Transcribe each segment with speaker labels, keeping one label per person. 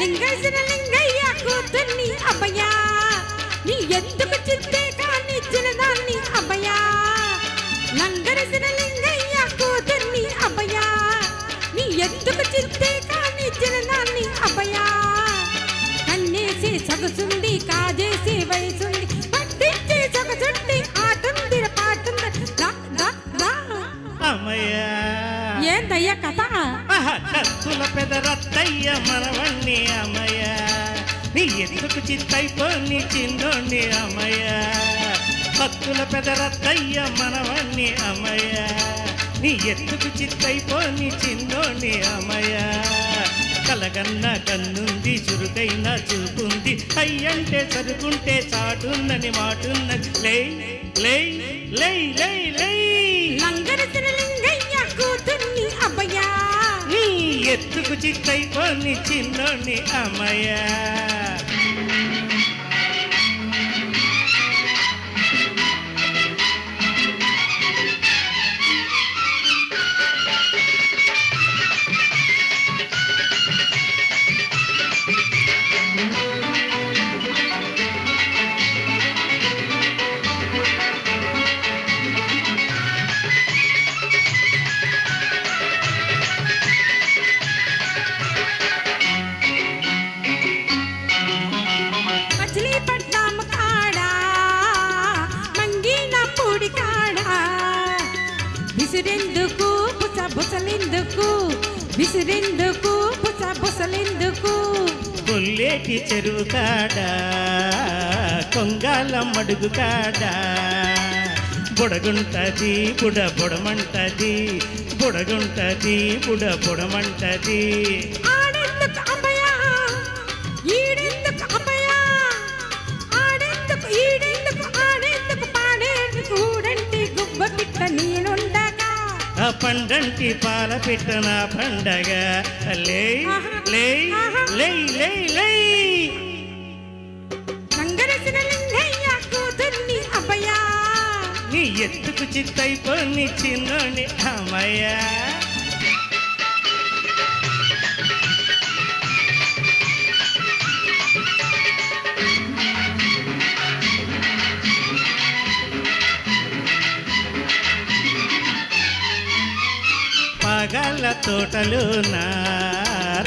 Speaker 1: లింగేసిన లింగయ్య కూతుర్ని అబ్బయ్యా. నీ ఎందుకు చిత్తే కాని చిన్నదాన్ని అబ్బయ్యా. లంగరసిన లింగయ్య కూతుర్ని అబ్బయ్యా. నీ ఎందుకు చిత్తే కాని చిన్నదాన్ని అబ్బయ్యా. కన్నేసి సొగసుంది కాజేసి వయసుంది పట్టించి సొగసుంది ఆటుంది పాటుంది ఏందయ్యా కథ?
Speaker 2: పెదరత్తయ్య మనవణ్ణి అమ్మయ్య నీ ఎందుకు చిత్తైపోని చిన్నోణ్ణి అమ్మయ్య. కత్తుల పెదరత్తయ్య మనవణ్ణి అమ్మయ్య. నీ ఎందుకు చిత్తైపోని చిన్నోణ్ణి అమ్మయ్య. కలగన్న కన్నుంది చురుకైన చూపుంది. అయ్యంటే చదువుకుంటే చాటున్నని మాటున్నది. లే లే లే లే లే నీ ఎత్తుకు చిక్కైపోని చిన్నోని అమ్మయ్య.
Speaker 1: విసిరెందుకు బుస బుసలెందుకు విసిరెందుకు బుస బుసలెందుకు.
Speaker 2: కొల్లేటి చెరువు కాడ కొంగాల మడుగు కాడ. బుడగుంటది బుడ బుడమంటది బుడగుంటది బుడ బుడమంటది.
Speaker 1: ఆడెందుకు
Speaker 2: ఆ పండంటి పాల పెట్టన పండగ. లే లే లే లే లే.
Speaker 1: లంగరసిన లింగయ్య కూతుర్ని అబ్బయ్యా.
Speaker 2: నీ ఎత్తుకు చిత్తైపోని చిన్నోని అమ్మయ్యా. పాగాల తోటలో నా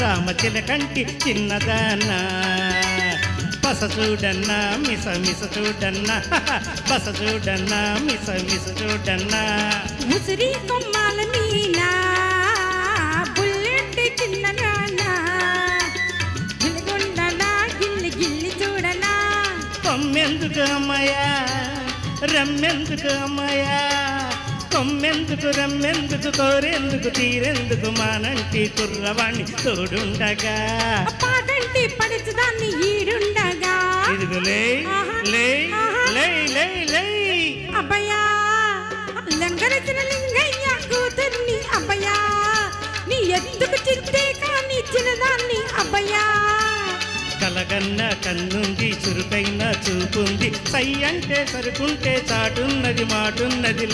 Speaker 2: రామచిలకంటి చిన్నదానా. పస చూడన్నా మిస మిస చూడన్నా. పస చూడన్నా మిస మిస చూడన్నా.
Speaker 1: ముసిరి కొమ్మాల మీనా బుల్లెట్ చిన్న గిలిగొండలా గిల్లి గిల్లి చూడనా.
Speaker 2: కొమ్మెందుకు అమ్మయ్యా రమ్మెందుకు అమ్మయ్యా. కొమ్మెందుకు రమ్మెందుకు కోరెందుకు తీరెందుకు మానంటి కుర్రవాణ్ణి తోడుండగా.
Speaker 1: పాటంటి పడుచుదాన్ని ఈడుండగా.
Speaker 2: ఇదిగో లే లే లే లే లే
Speaker 1: అబ్బయ్యా లంగరచిన లింగయ్య కూతుర్ని అబ్బయ్యా. నీ ఎందుకు చిత్తే కాని చిన్నదాన్ని అబ్బయ్యా.
Speaker 2: కలగన్న కన్నుంది చురుకైన చూపుంది. సై అంటే సరుకుంటే చాటున్నది మాటున్నది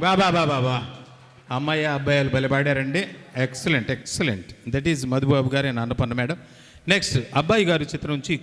Speaker 3: బాబా బాబా బా అమ్మాయి అబ్బాయిలు బలిపాడారండి excellent excellent that is Madhubabu గారి అన్నపన్న మేడం. నెక్స్ట్ అబ్బాయి గారి చిత్రం నుంచి